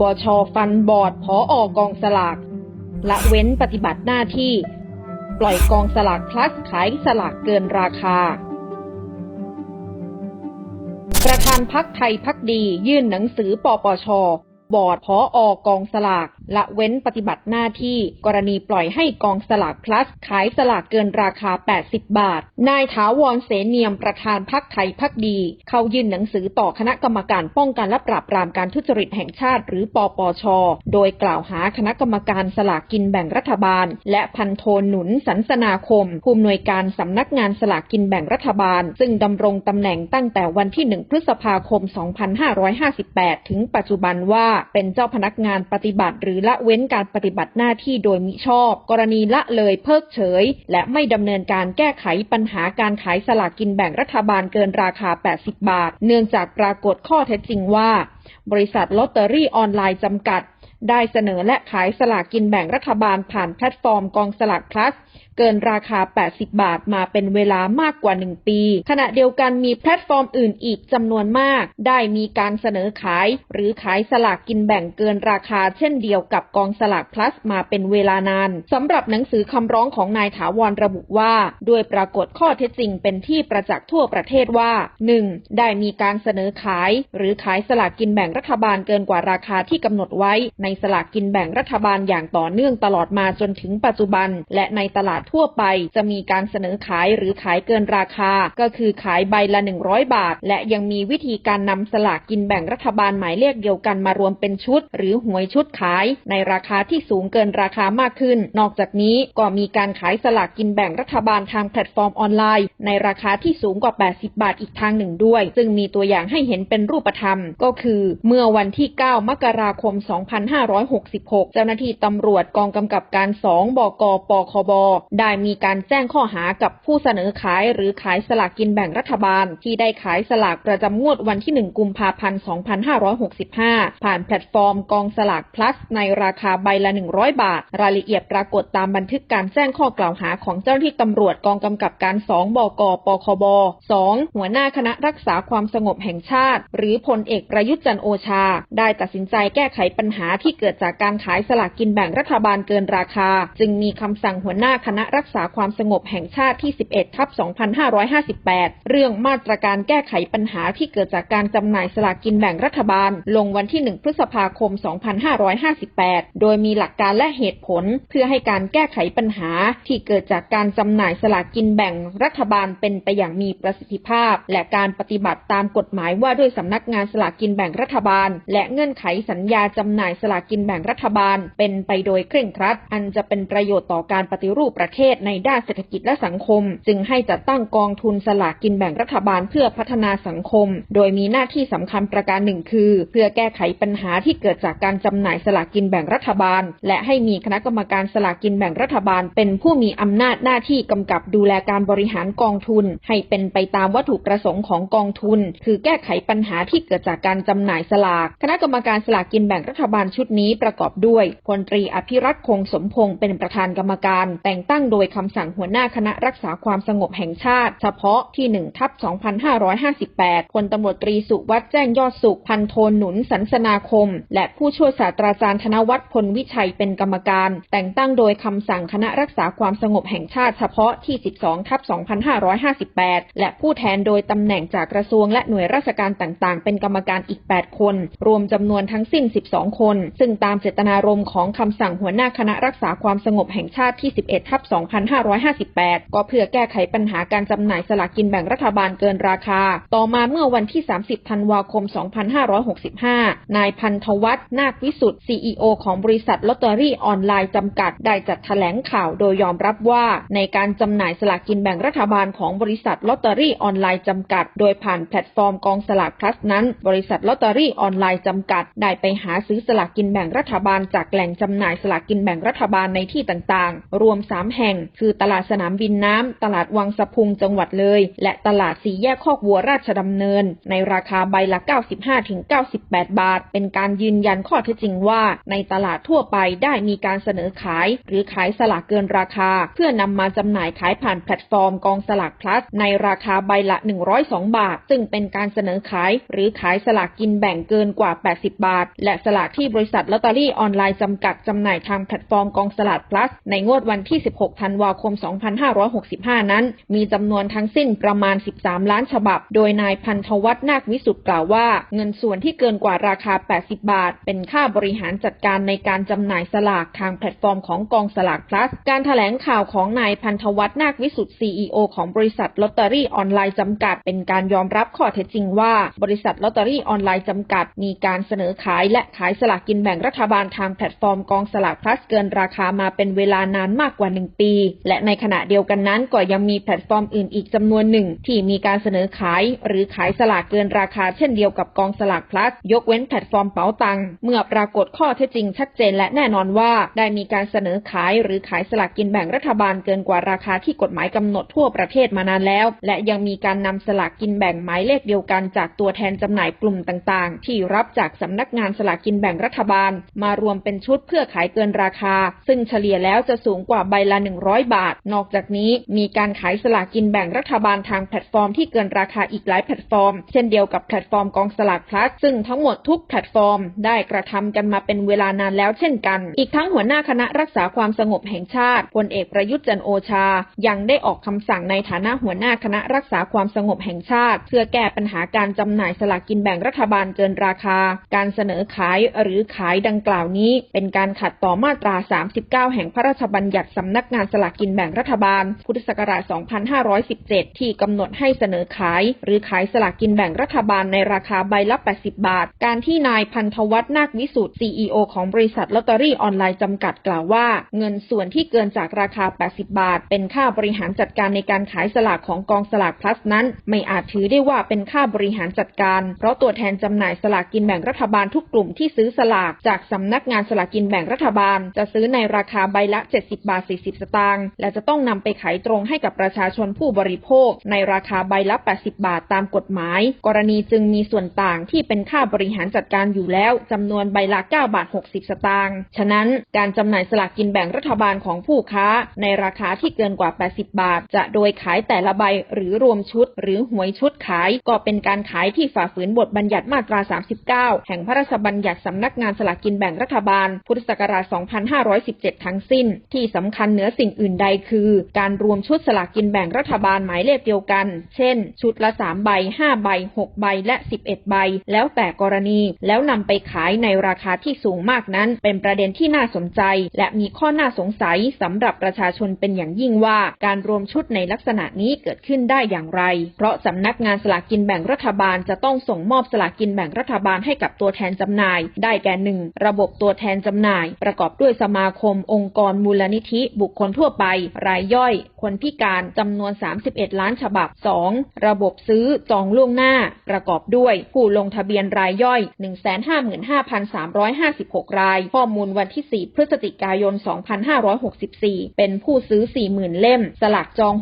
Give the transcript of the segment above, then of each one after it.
ปชฟันบอร์ดผออกองสลาก ละเว้นปฏิบัติหน้าที่ ปล่อยกองสลากพลัสขายสลากเกินราคา ประธานพักไทยพักดียื่นหนังสือปปชบอร์ดพออกองสลาก ละเว้นปฏิบัติหน้าที่ กรณีปล่อยให้กองสลากพลัส ขายสลากเกินราคา 80 บาท นายถาวรเสนเนียมประธานพักไทยพักดี เข้ายื่นหนังสือต่อคณะกรรมการป้องกันและปราบปรามการทุจริตแห่งชาติ หรือปปช โดยกล่าวหาคณะกรรมการสลากกินแบ่งรัฐบาล และพันโทหนุนสันสนาคม ผู้อำนวยการสำนักงานสลากกินแบ่งรัฐบาล ซึ่งดำรงตำแหน่งตั้งแต่วันที่ 1 พฤษภาคม 2558 ถึงปัจจุบันว่าเป็นเจ้าพนักงานปฏิบัติหรือละเว้นการปฏิบัติหน้าที่โดยมิชอบ กรณีละเลยเพิกเฉย และไม่ดำเนินการแก้ไขปัญหาการขายสลากกินแบ่งรัฐบาลเกินราคา 80 บาท เนื่องจากปรากฏข้อเท็จจริงว่า บริษัทลอตเตอรี่ออนไลน์จำกัด ได้เสนอและขายสลากกินแบ่งรัฐบาลผ่านแพลตฟอร์มกองสลากพลัส เกินราคา 80 บาทมาเป็นเวลามากกว่า 1 ปี ขณะเดียวกันมีแพลตฟอร์มอื่นอีกจำนวนมาก ได้มีการเสนอขาย หรือขายสลากกินแบ่งเกินราคา เช่นเดียวกับกองสลากพลัสมาเป็นเวลานานสำหรับหนังสือคำร้องของนายถาวรระบุว่าด้วยปรากฏข้อเท็จจริงเป็นที่ประจักษ์ทั่วประเทศว่า 1. ได้มีการเสนอขาย หรือขายสลากกินแบ่งรัฐบาลเกินกว่าราคาที่กำหนดไว้ในสลากกินแบ่งรัฐบาลอย่างต่อเนื่องตลอดมาจนถึงปัจจุบัน และในตลาดทั่วไปจะมีการเสนอขายหรือขายเกินราคา ก็คือขายใบละ 100 บาท และยังมีวิธีการนำสลากกินแบ่งรัฐบาลหมายเลขเดียวกันมารวมเป็นชุด หรือหวยชุดขาย ในราคาที่สูงเกินราคามากขึ้น นอกจากนี้ก็มีการขายสลากกินแบ่งรัฐบาลทางแพลตฟอร์มออนไลน์ ในราคาที่สูงกว่า 80 บาทอีกทางหนึ่งด้วย ซึ่งมีตัวอย่างให้เห็นเป็นรูปธรรม ก็คือ เมื่อวันที่ 9 มกราคม2566 เจ้าหน้าที่ตำรวจกองกำกับการ 2 บก ปคบ ได้มีการแจ้งข้อหากับผู้เสนอขายหรือขายสลากกินแบ่งรัฐบาล ที่ได้ขายสลากประจำงวดวันที่ 1 กุมภาพันธ์ 2565 ผ่านแพลตฟอร์มกองสลาก plus ในราคาใบละ 100 บาท รายละเอียดปรากฏตามบันทึกการแจ้งข้อกล่าวหาของเจ้าหน้าที่ตำรวจกองกำกับการ 2 บก ปคบ 2 หัวหน้าคณะรักษาความสงบแห่งชาติ หรือพลเอกประยุทธ์จันโอชา ได้ตัดสินใจแก้ไขปัญหาที่เกิดจากการขายสลากกินแบ่งรัฐบาลเกินราคา จึงมีคำสั่งหัวหน้าคณะรักษาความสงบแห่งชาติที่ 11 ทับ 2558 เรื่องมาตรการแก้ไขปัญหาที่เกิดจากการจำหน่ายสลากกินแบ่งรัฐบาล ลงวันที่ 1 พฤษภาคม 2558 โดยมีหลักการและเหตุผล เพื่อให้การแก้ไขปัญหาที่เกิดจากการจำหน่ายสลากกินแบ่งรัฐบาลเป็นไปอย่างมีประสิทธิภาพ และการปฏิบัติตามกฎหมายว่าด้วยสำนักงานสลากกินแบ่งรัฐบาล และเงื่อนไขสัญญาจำหน่ายสลากากินแบ่งรัฐบาล เป็นไปโดยเคร่งครัด อันจะเป็นประโยชน์ต่อการปฏิรูปประเทศในด้านเศรษฐกิจและสังคม จึงให้จัดตั้งกองทุนสลากกินแบ่งรัฐบาลเพื่อพัฒนาสังคม โดยมีหน้าที่สำคัญประการหนึ่งคือ เพื่อแก้ไขปัญหาที่เกิดจากการจำหน่ายสลากกินแบ่งรัฐบาล และให้มีคณะกรรมการสลากกินแบ่งรัฐบาล เป็นผู้มีอำนาจหน้าที่กำกับดูแลการบริหารกองทุน ให้เป็นไปตามวัตถุประสงค์ของกองทุน คือแก้ไขปัญหาที่เกิดจากการจำหน่ายสลาก คณะกรรมการสลากกินแบ่งรัฐบาลชุดนี้ประกอบด้วยพลตรีอภิรัตคงสมพงศ์เป็นประธานกรรมการ แต่งตั้งโดยคำสั่งหัวหน้าคณะรักษาความสงบแห่งชาติ เฉพาะที่1ทับ2558พลตำรวจตรีสุวัฒน์แจ้งยอดสุขพันโทหนุนสันสนาคม และผู้ช่วยศาสตราจารย์ธนวัฒน์พลวิชัยเป็นกรรมการ แต่งตั้งโดยคำสั่งคณะรักษาความสงบแห่งชาติเฉพาะที่ 12ทับ2558 และผู้แทนโดยตำแหน่งจากกระทรวงและหน่วยราชการต่างๆ เป็นกรรมการอีก 8 คน รวมจำนวนทั้งสิ้น 12 คนซึ่งตามเจตนารมณ์ของคำสั่งหัวหน้าคณะรักษาความสงบแห่งชาติที่ 11 ทับ 2558 ก็เพื่อแก้ไขปัญหาการจำหน่ายสลากกินแบ่งรัฐบาลเกินราคา ต่อมาเมื่อวันที่ 30 ธันวาคม 2565 นายพันธวัฒน์นาควิสุทธิ์ CEO ของบริษัทลอตเตอรี่ออนไลน์จำกัด ได้จัดแถลงข่าวโดยยอมรับว่า ในการจำหน่ายสลากกินแบ่งรัฐบาลของบริษัทลอตเตอรี่ออนไลน์จำกัด โดยผ่านแพลตฟอร์มกองสลากพลัสนั้น บริษัทลอตเตอรี่ออนไลน์จำกัดได้ไปหาซื้อสลากกินแบ่งรัฐบาลจากแหล่งจำหน่ายสลากกินแบ่งรัฐบาลในที่ต่างๆ รวม3แห่งแห่ง คือตลาดสนามบินน้ำ ตลาดวังสะพุงจังหวัดเลย และตลาดสีแยกคอกวัวราชดำเนิน ในราคาใบละ 95-98 บาท เป็นการยืนยันข้อเท็จจริงว่า ในตลาดทั่วไปได้มีการเสนอขาย หรือขายสลากเกินราคา เพื่อนำมาจำหน่ายขายผ่านแพลตฟอร์มกองสลากพลัส ในราคาใบละ 102 บาท ซึ่งเป็นการเสนอขาย หรือขายสลากกินแบ่งเกินกว่า 80 บาท และสลากที่บริษัทลอตเตอรี่ออนไลน์จำกัดจำหน่ายทางแพลตฟอร์มกองสลากพลัส ในงวดวันที่ 16 ธันวาคม 2565 นั้น มีจำนวนทั้งสิ้นประมาณ 13 ล้านฉบับ โดยนายพันธวัฒน์นาควิสุทธ์กล่าวว่า เงินส่วนที่เกินกว่าราคา 80 บาท เป็นค่าบริหารจัดการในการจำหน่ายสลากทางแพลตฟอร์มของกองสลากพลัส การถแถลงข่าวของนายพันธวัฒน์นาควิสุทธ์ CEO ของบริษัทลอตเตอรี่ออนไลน์จำกัด เป็นการยอมรับข้อเท็จจริงว่า บริษัทลอตเตอรี่ออนไลน์จำกัด มีการเสนอขายและขายสลากกินแบ่งรัฐบาลทางแพลตฟอร์มกองสลากพลัสเกินราคามาเป็นเวลานานมากกว่า 1 ปี และในขณะเดียวกันนั้นก็ยังมีแพลตฟอร์มอื่นอีกจำนวนหนึ่ง ที่มีการเสนอขาย หรือขายสลากเกินราคาเช่นเดียวกับกองสลากพลัส ยกเว้นแพลตฟอร์มเป๋าตังเมื่อปรากฏข้อเท็จจริงชัดเจนและแน่นอนว่าได้มีการเสนอขายหรือขายสลากกินแบ่งรัฐบาลเกินกว่าราคาที่กฎหมายกำหนดทั่วประเทศมานานแล้ว และยังมีการนำสลากกินแบ่งหมายเลขเดียวกันจากตัวแทนจำหน่ายกลุ่มต่างๆ ที่รับจากสำนักงานสลากกินแบ่งรัฐบาล มารวมเป็นชุดเพื่อขายเกินราคา ซึ่งเฉลี่ยแล้วจะสูงกว่าใบละ 100 บาท นอกจากนี้มีการขายสลากกินแบ่งรัฐบาลทางแพลตฟอร์มที่เกินราคาอีกหลายแพลตฟอร์ม เช่นเดียวกับแพลตฟอร์มกองสลากพลัสซึ่งทั้งหมดทุกแพลตฟอร์ม ได้กระทำกันมาเป็นเวลานานแล้วเช่นกัน อีกทั้งหัวหน้าคณะรักษาความสงบแห่งชาติพลเอกประยุทธ์จันโอชา ยังได้ออกคำสั่งในฐานะหัวหน้าคณะรักษาความสงบแห่งชาติ เพื่อแก้ปัญหาการจำหน่ายสลากกินแบ่งรัฐบาลเกินราคา การเสนอขายหรือขายดังกล่าวนี้ เป็นการขัดต่อมาตรา 39 แห่งพระราชบัญญัติสำนักงานสลากกินแบ่งรัฐบาล พุทธศักราช 2517 ที่กำหนดให้เสนอขาย หรือขายสลากกินแบ่งรัฐบาลในราคาใบละ 80 บาท การที่นายพันธวัฒน์นาควิสุทธ์ CEO ของบริษัทลอตเตอรี่ออนไลน์จำกัดกล่าวว่า เงินส่วนที่เกินจากราคา 80 บาท เป็นค่าบริหารจัดการในการขายสลากของกองสลากพลัสนั้น ไม่อาจถือได้ว่าเป็นค่าบริหารจัดการ เพราะตัวแทนจำหน่ายสลากกินแบ่งรัฐบาลทุกกลุ่มที่ซื้อสลากจากสำนักงานสลากกินแบ่งรัฐบาล จะซื้อในราคาใบละ 70 บาท 40 สตางค์และจะต้องนำไปขายตรงให้กับประชาชนผู้บริโภค ในราคาใบละ 80 บาทตามกฎหมาย กรณีจึงมีส่วนต่างที่เป็นค่าบริหารจัดการอยู่แล้วจำนวนใบละ9บาท 60 สตางค์ฉะนั้นการจำหน่ายสลากกินแบ่งรัฐบาลของผู้ค้า ในราคาที่เกินกว่า 80 บาท จะโดยขายแต่ละใบหรือรวมชุด หรือหวยชุดขาย ก็เป็นการขายที่ฝ่าฝืนบทบัญญัติมาตรา 39 แห่งพระราชบัญญัติสำนักงานสลากินแบ่งรัฐบาล พุทธศักราช 2517 ทั้งสิ้น ที่สำคัญเหนือสิ่งอื่นใดคือ การรวมชุดสลากินแบ่งรัฐบาลหมายเลขเดียวกัน เช่น ชุดละ 3 ใบ 5 ใบ 6 ใบ และ 11 ใบ แล้วแต่กรณี แล้วนำไปขายในราคาที่สูงมากนั้น เป็นประเด็นที่น่าสนใจ และมีข้อน่าสงสัยสำหรับประชาชนเป็นอย่างยิ่งว่า การรวมชุดในลักษณะนี้เกิดขึ้นได้อย่างไร เพราะสำนักงานสลากกินแบ่งรัฐบาลจะต้องส่งมอบสลากกินแบ่งรัฐบาลให้กับตัวแทนจำหน่าย ได้แก่หนึ่งระบบตัวแทนจำหน่าย ประกอบด้วยสมาคม องค์กรมูลนิธิ บุคคลทั่วไป รายย่อย คนพิการจำนวน 31 ล้านฉบับ 2. ระบบซื้อจองล่วงหน้า ประกอบด้วย ผู้ลงทะเบียนรายย่อย 155,356 ราย ข้อมูลวันที่ 4 พฤศจิกายน 2564 เป็นผู้ซื้อ 40,000 เล่ม สลากจอง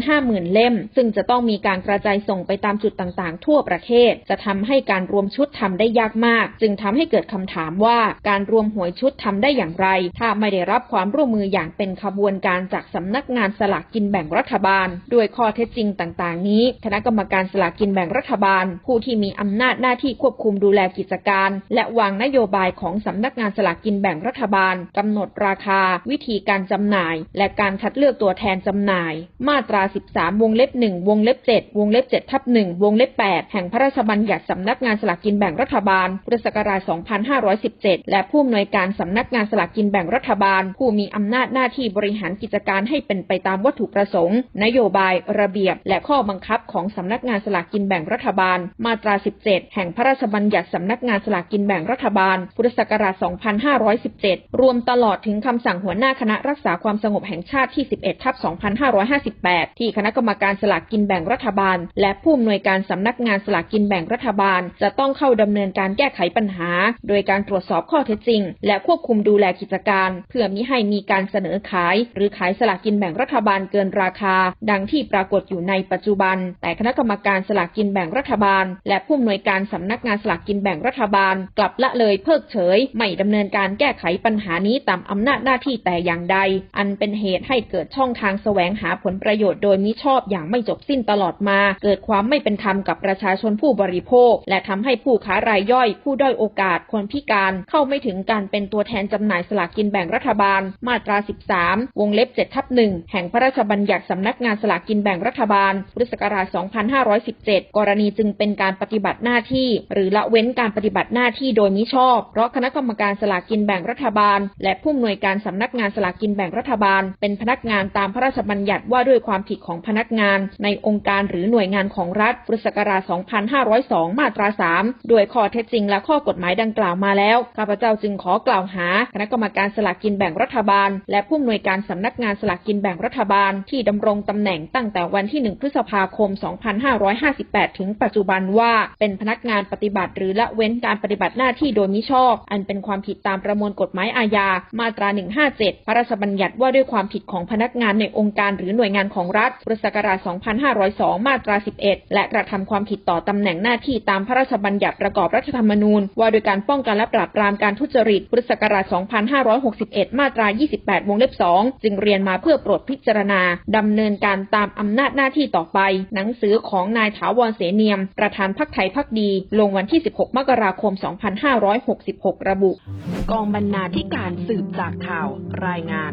650,000 เล่ม ซึ่งจะต้องมีการกระจายส่งไปตามจุดต่างๆ ทั่วประเทศ จะทำให้การรวมชุดทำได้ยากมาก จึงทำให้เกิดคำถามามว่าการรวมหวยชุดทำได้อย่างไร ถ้าไม่ได้รับความร่วมมืออย่างเป็นขบวนการจากสำนักงานสลากกินแบ่งรัฐบาล ด้วยข้อเท็จจริงต่างๆ นี้ คณะกรรมการสลากกินแบ่งรัฐบาล ผู้ที่มีอำนาจหน้าที่ควบคุมดูแลกิจการ และวางนโยบายของสำนักงานสลากกินแบ่งรัฐบาลกำหนดราคา วิธีการจำหน่าย และการคัดเลือกตัวแทนจำหน่าย มาตรา 13 วงเล็บ 1 วงเล็บ 7 วงเล็บ7ทับ1วงเล็บ 8 แห่งพระราชบัญญัติสำนักงานสลากกินแบ่งรัฐบาลพุทธศักราช2517 และผู้อำนวยการสำนักงานสลากกินแบ่งรัฐบาล ผู้มีอำนาจหน้าที่บริหารกิจการให้เป็นไปตามวัตถุประสงค์ นโยบาย ระเบียบ และข้อบังคับของสำนักงานสลากกินแบ่งรัฐบาล มาตรา 17 แห่งพระราชบัญญัติสำนักงานสลากกินแบ่งรัฐบาล พุทธศักราช 2517 รวมตลอดถึงคำสั่งหัวหน้าคณะรักษาความสงบแห่งชาติที่ 11 ทับ 2558 ที่คณะกรรมการสลากกินแบ่งรัฐบาล และผู้อำนวยการสำนักงานสลากกินแบ่งรัฐบาล จะต้องเข้าดำเนินการแก้ไขปัญหา โดยการตรวจสอบข้อเท็จจริง และควบคุมดูแลกิจการ เพื่อมิให้มีการเสนอขาย หรือขายสลากกินแบ่งรัฐบาลเกินราคา ดังที่ปรากฏอยู่ในปัจจุบัน แต่คณะกรรมการสลากกินแบ่งรัฐบาล และผู้อำนวยการสำนักงานสลากกินแบ่งรัฐบาล กลับละเลยเพิกเฉย ไม่ดำเนินการแก้ไขปัญหานี้ตามอำนาจหน้าที่แต่อย่างใด อันเป็นเหตุให้เกิดช่องทางแสวงหาผลประโยชน์โดยมิชอบอย่างไม่จบสิ้นตลอดมา เกิดความไม่เป็นธรรมกับประชาชนผู้บริโภค และทำให้ผู้ค้ารายย่อย ผู้ด้อยโอกาสคนพิการเข้าไม่ถึงการเป็นตัวแทนจำหน่ายสลากกินแบ่งรัฐบาล มาตรา 13 วงเล็บ7ทับ1แห่งพระราชบัญญัติสำนักงานสลากกินแบ่งรัฐบาลพุทธศักราช 2517 กรณีจึงเป็นการปฏิบัติหน้าที่ หรือละเว้นการปฏิบัติหน้าที่โดยมิชอบ เพราะคณะกรรมการสลากกินแบ่งรัฐบาล และผู้อำนวยการสำนักงานสลากกินแบ่งรัฐบาล เป็นพนักงานตามพระราชบัญญัติว่าด้วยความผิดของพนักงาน ในองค์การหรือหน่วยงานของรัฐพุทธศักราช 2502 มาตรา 3 โดยข้อเท็จจริงและข้อกฎหมายดังกล่าวมาแล้วแล้วข้าพเจ้าจึงขอกล่าวหาคณะกรรมการสลากกินแบ่งรัฐบาล และผู้อำนวยการสำนักงานสลากกินแบ่งรัฐบาล ที่ดำรงตำแหน่งตั้งแต่วันที่ 1 พฤษภาคม 2558 ถึงปัจจุบันว่า เป็นพนักงานปฏิบัติ หรือละเว้นการปฏิบัติหน้าที่โดยมิชอบ อันเป็นความผิดตามประมวลกฎหมายอาญา มาตรา 157 พระราชบัญญัติว่าด้วยความผิดของพนักงานในองค์การหรือหน่วยงานของรัฐพุทธศักราช 2502 มาตรา 11 และกระทำความผิดต่อตำแหน่งหน้าที่ตามพระราชบัญญัติประกอบรัฐธรรมนูญ ว่าโดยการป้องกันและปราบปรามการทุจริตพุทธศักราช 2561 มาตรา 28 วงเล็บ 2 จึงเรียนมาเพื่อโปรดพิจารณาดำเนินการตามอำนาจหน้าที่ต่อไป หนังสือของนายถาวรเสเนียม ประธานพักไทยพักดี ลงวันที่ 16 มกราคม 2566 ระบุ กองบรรณาธิการสืบจากข่าวรายงาน